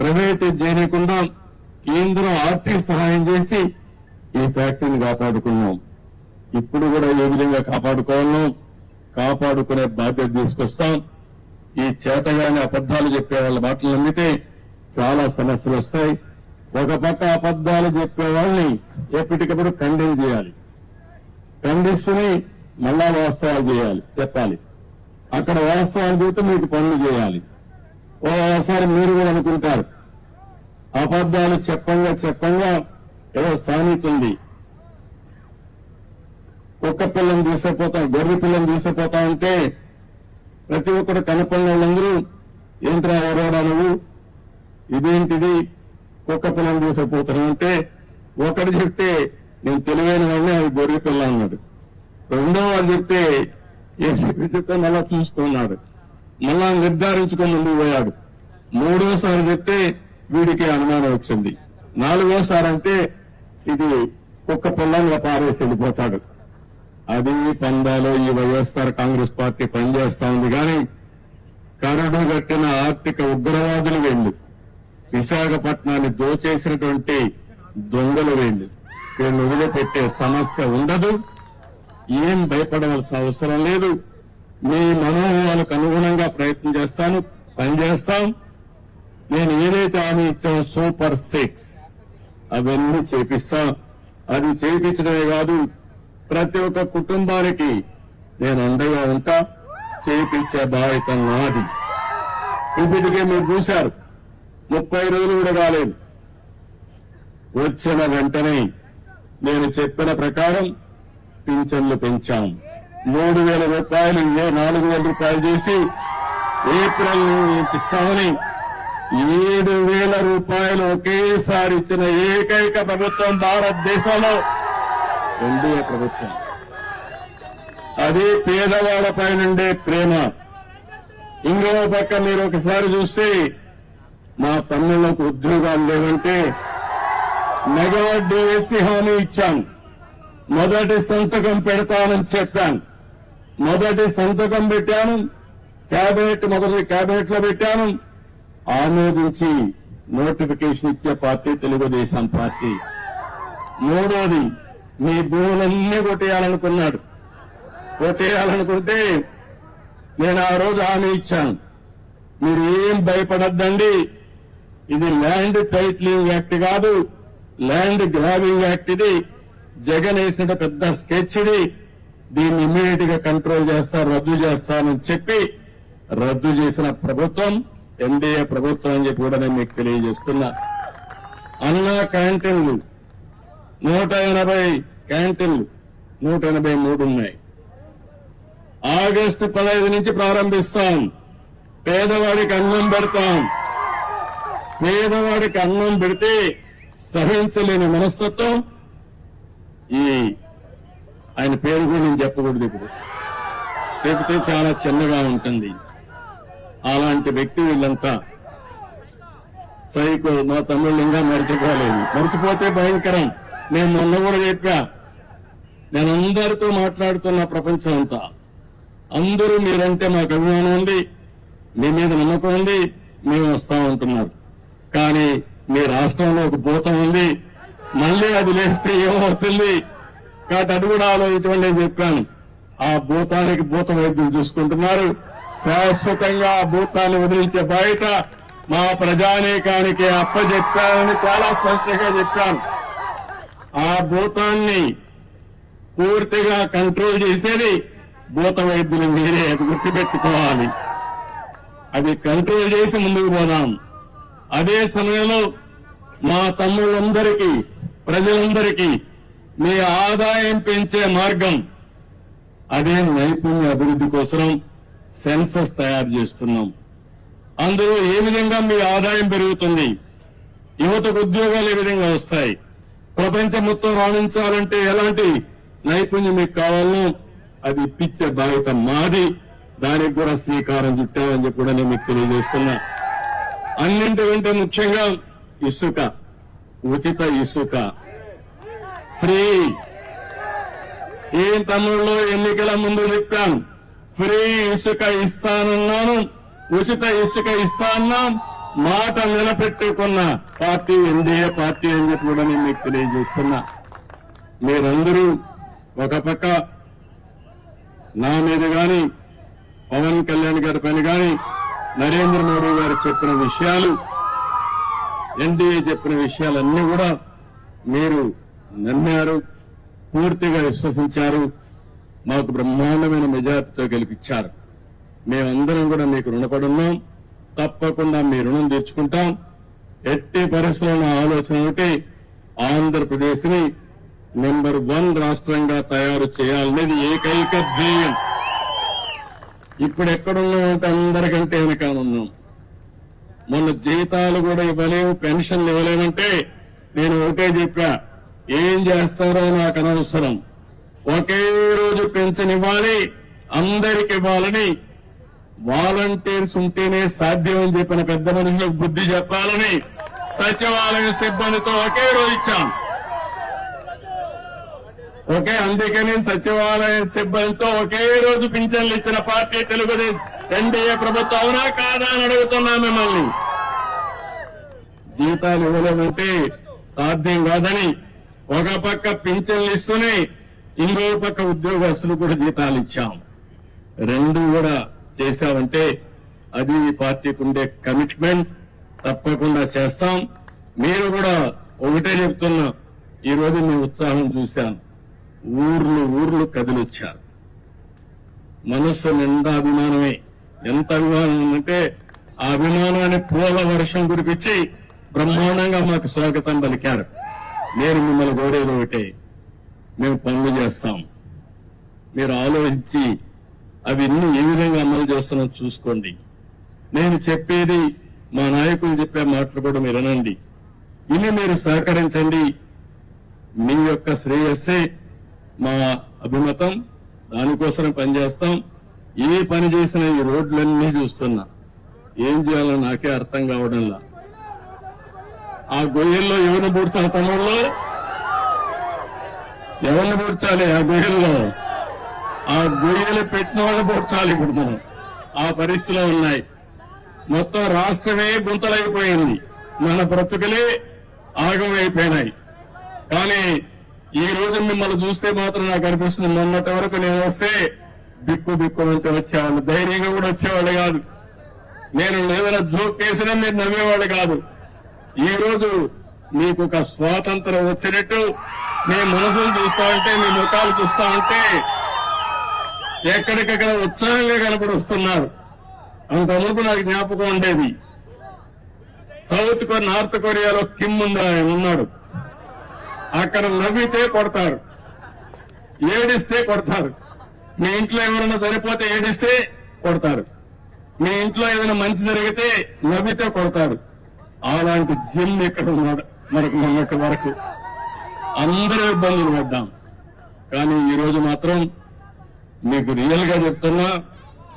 Private చేయకుండా కేంద్రం ఆర్థిక సహాయం చేసి ఈ ఫ్యాక్టరీని కాపాడుకున్నాం. ఇప్పుడు కూడా ఏ విధంగా కాపాడుకోవాలో కాపాడుకునే బాధ్యత తీసుకొస్తాం. ఈ చేతగాని అబద్దాలు చెప్పే వాళ్ళ మాటలు నమ్మితే చాలా సమస్యలు వస్తాయి. ఒక పక్క అబద్దాలు చెప్పే వాళ్ళని ఎప్పటికప్పుడు ఖండన చేయాలి. ఖండిస్తుని మళ్ళా వాస్తవాలు చేయాలి చెప్పాలి. అక్కడ వాస్తవాలు చెబితే మీకు పనులు చేయాలి. ఓసారి మీరు కూడా అనుకుంటారు. అబద్దాలు చెప్పంగా చెప్పంగా ఏదో సామెత కుక్క పిల్లని తీసుకుపోతాం గొర్రె పిల్లని తీసుకుపోతా ఉంటే ప్రతి ఒక్కరు కనపడిన వాళ్ళందరూ ఏంట్రా ఎవరోడా నువ్వు? ఇదేంటిది? కుక్క పిల్లని తీసుకుపోతున్నావు అంటే ఒకడు చెప్తే నేను తెలివైన వాడిని అది గొర్రె పిల్ల అన్నాడు. రెండో వాడు చెప్తే ఏం చెప్తే మళ్ళా చూసుకున్నాడు. మళ్ళా నిర్ధారించుకుని ముందుకు పోయాడు. మూడోసారి చెప్తే వీడికి అనుమానం వచ్చింది. నాలుగోసారి అంటే ఇది కుక్క పిల్లని పారేసి వెళ్ళిపోతాడు. అది పందాలో ఈ వైఎస్ఆర్ కాంగ్రెస్ పార్టీ పనిచేస్తా ఉంది కానీ కరడు కట్టిన ఆర్థిక ఉగ్రవాదులు వెళ్ళు. విశాఖపట్నాన్ని దోచేసినటువంటి దొంగలు వెళ్ళు. వీళ్ళు వదిలిపెట్టే సమస్య ఉండదు. ఏం భయపడవలసిన అవసరం లేదు. మీ మనోభావాలకు అనుగుణంగా ప్రయత్నం చేస్తాను పనిచేస్తాం. నేను ఏదైతే హామీ ఇచ్చాను సూపర్ సిక్స్. అవన్నీ చేపిస్తాం. అది చేయించడమే కాదు ప్రతి ఒక్క కుటుంబానికి నేను అండగా ఉంటా. చేయించే బాధ్యత నాది. ఇప్పటికే మీరు చూశారు ముప్పై రోజులు కూడా కాలేదు. వచ్చిన వెంటనే నేను చెప్పిన ప్రకారం పింఛన్లు పెంచాం. మూడు వేల రూపాయలు ఏ నాలుగు వేల రూపాయలు చేసి ఏప్రిల్ ఇస్తామని ఏడు వేల రూపాయలు ఒకేసారి ఇచ్చిన ఏకైక ప్రభుత్వం భారతదేశంలో ఎన్డీఏ ప్రభుత్వం. అది పేదవాళ్ళపై నుండే ప్రేమ. ఇంకో పక్క మీరు ఒకసారి చూస్తే మా తమ్ముళ్ళకు ఉద్యోగాలు లేవంటే మెగా డిఎస్సి హామీ ఇచ్చాం. మొదటి సంతకం పెడతానని చెప్పాను మొదటి సంతకం పెట్టాను. కేబినెట్ మొదటి కేబినెట్లో పెట్టాను. ఆమోదించి నోటిఫికేషన్ ఇచ్చే పార్టీ తెలుగుదేశం పార్టీ. మూడోది మీ భూములన్నీ కొట్టేయాలనుకున్నాడు. కొట్టేయాలనుకుంటే నేను ఆ రోజు హామీ ఇచ్చాను. మీరు ఏం భయపడద్దండి? ఇది ల్యాండ్ టైట్లింగ్ యాక్ట్ కాదు. ల్యాండ్ గ్రాబింగ్ యాక్ట్ ఇది. జగన్ వేసిన పెద్ద స్కెచ్ ఇది. దీన్ని ఇమ్మీడియట్గా కంట్రోల్ చేస్తా రద్దు చేస్తానని చెప్పి రద్దు చేసిన ప్రభుత్వం ఎన్డీఏ ప్రభుత్వం అని చెప్పి కూడా నేను మీకు తెలియజేస్తున్నా. అన్నా క్యాంటీన్లు నూట ఎనభై క్యాంటీన్లు నూట ఎనభై మూడు ఉన్నాయి. ఆగస్టు పదహైదు నుంచి ప్రారంభిస్తాం. పేదవాడికి అన్నం పెడతాం. పేదవాడికి అన్నం పెడితే సహించలేని మనస్తత్వం ఈ ఆయన పేరు కూడా నేను చెప్పకూడదు ఇప్పుడు. చెబితే చాలా చిన్నగా ఉంటుంది. అలాంటి వ్యక్తి వీళ్ళంతా సైకో మా తమ్ముళ్ళు ఇంకా మర్చిపోలేదు. మర్చిపోతే భయంకరం. నేను మొన్న కూడా చెప్పా. నేను అందరితో మాట్లాడుతున్న ప్రపంచం అంతా. అందరూ మీరంటే మాకు అభిమానం ఉంది. మీ మీద నమ్మకం ఉంది. మేము వస్తా ఉంటున్నారు కానీ మీ రాష్ట్రంలో ఒక భూతం ఉంది. మళ్ళీ అది లేస్తే ఏమవుతుంది? కాబట్టి అది కూడా ఆలోచించమని నేను చెప్పాను. ఆ భూతానికి భూత వైద్యులు చూసుకుంటున్నారు. శాశ్వతంగా ఆ భూతాన్ని వదిలించే బయట మా ప్రజానేకానికి అప్పచెప్పానని చాలా స్పష్టంగా చెప్పాను. ఆ భూతాన్ని పూర్తిగా కంట్రోల్ చేసేది భూత వైద్యులు మీరే అది గుర్తుపెట్టుకోవాలి. అది కంట్రోల్ చేసి ముందుకు పోదాం. అదే సమయంలో మా తమ్ముళ్ళందరికీ ప్రజలందరికీ మీ ఆదాయం పెంచే మార్గం. అదే నైపుణ్య అభివృద్ధి కోసం సెన్సస్ తయారు చేస్తున్నాం. అందులో ఏ విధంగా మీ ఆదాయం పెరుగుతుంది? యువతకు ఉద్యోగాలు ఏ విధంగా వస్తాయి? ప్రపంచం మొత్తం రాణించాలంటే ఎలాంటి నైపుణ్యం మీకు కావాలో అది ఇప్పించే బాధ్యత మాది. దానికి కూడా శ్రీకారం చుట్టామని చెప్పి కూడా నేను మీకు తెలియజేస్తున్నా. అన్నింటికంటే ముఖ్యంగా ఇసుక ఉచిత ఇసుక. ఫ్రీ. ఏం తమ్ముళ్ళు ఎన్నికల ముందు చెప్పాను. ఫ్రీ ఇసుక ఇస్తానన్నాను. ఉచిత ఇసుక ఇస్తాన్నాం మాట నిలబెట్టుకున్న పార్టీ ఎన్డీఏ పార్టీ అని చెప్పి కూడా నేను మీకు తెలియజేస్తున్నా. మీరందరూ ఒక పక్క నా మీద గాని పవన్ కళ్యాణ్ గారి పైన గాని నరేంద్ర మోడీ గారు చెప్పిన విషయాలు ఎన్డీఏ చెప్పిన విషయాలన్నీ కూడా మీరు నమ్మారు పూర్తిగా విశ్వసించారు మాకు బ్రహ్మాండమైన మెజార్టీతో గెలిపించారు. మేమందరం కూడా మీకు రుణపడున్నాం తప్పకుండా మీ రుణం తీర్చుకుంటాం. ఎట్టి పరిశ్రమ నా ఆలోచన ఒకటి ఆంధ్రప్రదేశ్ని నెంబర్ వన్ రాష్ట్రంగా తయారు చేయాలనేది ఏకైక ధ్యేయం. ఇప్పుడు ఎక్కడున్నామంటే అందరికంటే వెనకాలన్నాం మొన్న జీతాలు కూడా ఇవ్వలేము పెన్షన్లు ఇవ్వలేమంటే నేను ఒకటే చెప్పా ఏం చేస్తారో నాకు అనవసరం. ఒకే రోజు పెన్షన్ ఇవ్వాలి అందరికి ఇవ్వాలని వాలంటీర్స్ ఉంటేనే సాధ్యం అని చెప్పిన పెద్ద మనుషులకు బుద్ధి చెప్పాలని సచివాలయ సిబ్బందితో ఒకే రోజు ఇచ్చాం. ఓకే అందుకని సచివాలయ సిబ్బందితో ఒకే రోజు పింఛన్లు ఇచ్చిన పార్టీ తెలుగుదేశం ఎన్డీఏ ప్రభుత్వం అవునా కాదా అని అడుగుతున్నా మిమ్మల్ని. జీతాలు ఇవ్వలేమంటే సాధ్యం కాదని ఒక పక్క పింఛన్లు ఇస్తూనే ఇంకో పక్క ఉద్యోగస్తులు కూడా జీతాలు ఇచ్చాం. రెండు కూడా చేశామంటే అది పార్టీకి ఉండే కమిట్మెంట్ తప్పకుండా చేస్తాం. మీరు కూడా ఒకటే చెప్తున్నా ఈరోజు మీ ఉత్సాహం చూశాను. ఊర్లు ఊర్లు కదిలొచ్చారు. మనస్సు నిండా అభిమానమే. ఎంత అభిమానం అంటే ఆ అభిమానాన్ని పూల వర్షం కురిపించి బ్రహ్మాండంగా మాకు స్వాగతం పలికారు. నేను మిమ్మల్ని కోరేది ఒకటే. మేము పనులు చేస్తాం. మీరు ఆలోచించి అవన్నీ ఏ విధంగా అమలు చేస్తున్నాం చూసుకోండి. నేను చెప్పేది మా నాయకులు చెప్పే మాటలు కూడా మీరు వినండి. ఇన్ని మీరు సహకరించండి. మీ యొక్క శ్రేయస్సే మా అభిమతం. దానికోసం పనిచేస్తాం. ఏ పని చేసినా ఈ రోడ్లన్నీ చూస్తున్నా. ఏం చేయాలో నాకే అర్థం కావడంలా. ఆ గొయ్యల్లో ఎవరిని పూడ్చాలి తమ్ముళ్ళు? ఎవరిని పూడ్చాలి ఆ గొయ్యల్లో ఆ గొయ్యలు పెట్టిన వాళ్ళు పూడ్చాలి ఇప్పుడు మనం. ఆ పరిస్థితిలో ఉన్నాయి. మొత్తం రాష్ట్రమే గుంతలైపోయింది. మన బ్రతుకులే ఆగమైపోయినాయి. కానీ ఈ రోజు మిమ్మల్ని చూస్తే మాత్రం నాకు అనిపిస్తుంది మొన్నటి వరకు నేను వస్తే బిక్కు బిక్కు అంటే వచ్చేవాళ్ళు. ధైర్యంగా కూడా వచ్చేవాళ్ళు కాదు. నేను ఏదైనా జోక్ వేసినా మీరు నమ్మేవాళ్ళు కాదు. ఈ రోజు మీకు ఒక స్వాతంత్రం వచ్చినట్టు మీ మనసులు చూస్తా ఉంటే మీ ముఖాలు చూస్తా ఉంటే ఎక్కడికక్కడ ఉత్సాహంగా కనపడి వస్తున్నారు అంత మునుపు నాకు జ్ఞాపకం ఉండేది. సౌత్ కొరియా నార్త్ కొరియాలో కిమ్ ఉందా ఆయన ఉన్నాడు. అక్కడ నవ్వితే కొడతారు. ఏడిస్తే కొడతారు. మీ ఇంట్లో ఎవరైనా సరిపోతే ఏడిస్తే కొడతారు. మీ ఇంట్లో ఏదైనా మంచి జరిగితే నవ్వితే కొడతారు. అలాంటి జిల్లు ఇక్కడ ఉన్నాడు. మనకు మొన్నటి వరకు. అందరూ ఇబ్బందులు పడ్డాం. కానీ ఈ రోజు మాత్రం మీకు రియల్గా చెప్తున్నా